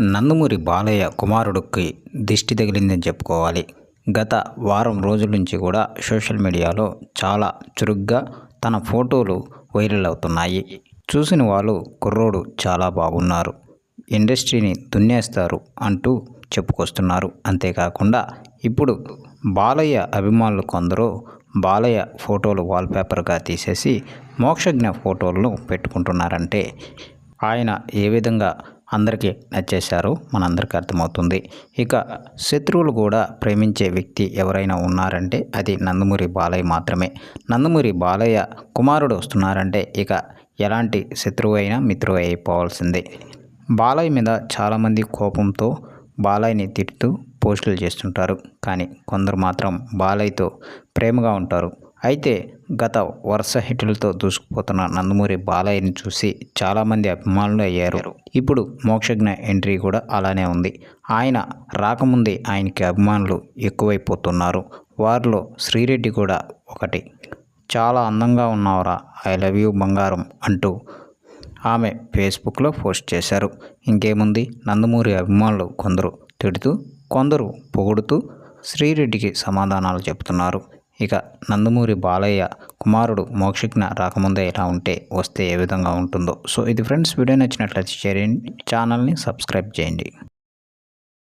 నందమూరి బాలయ్య కుమారుడికి దిష్టి తగిలిందని చెప్పుకోవాలి. గత వారం రోజుల నుంచి కూడా సోషల్ మీడియాలో చాలా చురుగ్గా తన ఫోటోలు వైరల్ అవుతున్నాయి. చూసిన వాళ్ళు కుర్రోడు చాలా బాగున్నారు. ఇండస్ట్రీని దున్నేస్తారు అంటూ చెప్పుకొస్తున్నారు. అంతేకాకుండా ఇప్పుడు బాలయ్య అభిమానులు కొందరు బాలయ్య ఫోటోలు వాల్పేపర్గా తీసేసి మోక్షజ్ఞ ఫోటోలను పెట్టుకుంటున్నారంటే ఆయన ఏ విధంగా అందరికీ నచ్చేశారు. మనందరికీ అర్థమవుతుంది. ఇక శత్రువులు కూడా ప్రేమించే వ్యక్తి ఎవరైనా ఉన్నారంటే అది నందమూరి బాలయ్య మాత్రమే. నందమూరి బాలయ్య కుమారుడు వస్తున్నారంటే ఇక ఎలాంటి శత్రువు అయినా మిత్రువు అయిపోవాల్సిందే. బాలయ్య మీద చాలామంది కోపంతో బాలయ్యని తిడుతూ పోస్టులు చేస్తుంటారు. కానీ కొందరు మాత్రం బాలయ్యతో ప్రేమగా ఉంటారు. అయితే గత వరుస హిట్లతో దూసుకుపోతున్న నందమూరి బాలయ్యని చూసి చాలామంది అభిమానులు అయ్యారు. ఇప్పుడు మోక్షజ్ఞ ఎంట్రీ కూడా అలానే ఉంది. ఆయన రాకముందే ఆయనకి అభిమానులు ఎక్కువైపోతున్నారు. వారిలో శ్రీరెడ్డి కూడా ఒకటి. చాలా అందంగా ఉన్నావురా ఐ లవ్ యూ బంగారం అంటూ ఆమె ఫేస్బుక్లో పోస్ట్ చేశారు. ఇంకేముంది? నందమూరి అభిమానులు కొందరు తిడుతూ కొందరు పొగుడుతూ శ్రీరెడ్డికి సమాధానాలు చెబుతున్నారు ఇక నందమూరి బాలయ్య కుమారుడు మోక్షజ్ఞ రాకముందే ఎలా ఉంటే వస్తే ఏ విధంగా ఉంటుందో. సో ఇది ఫ్రెండ్స్ వీడియో నచ్చినట్లయితే షేర్ చేయండి. ఛానల్ని సబ్స్క్రైబ్ చేయండి.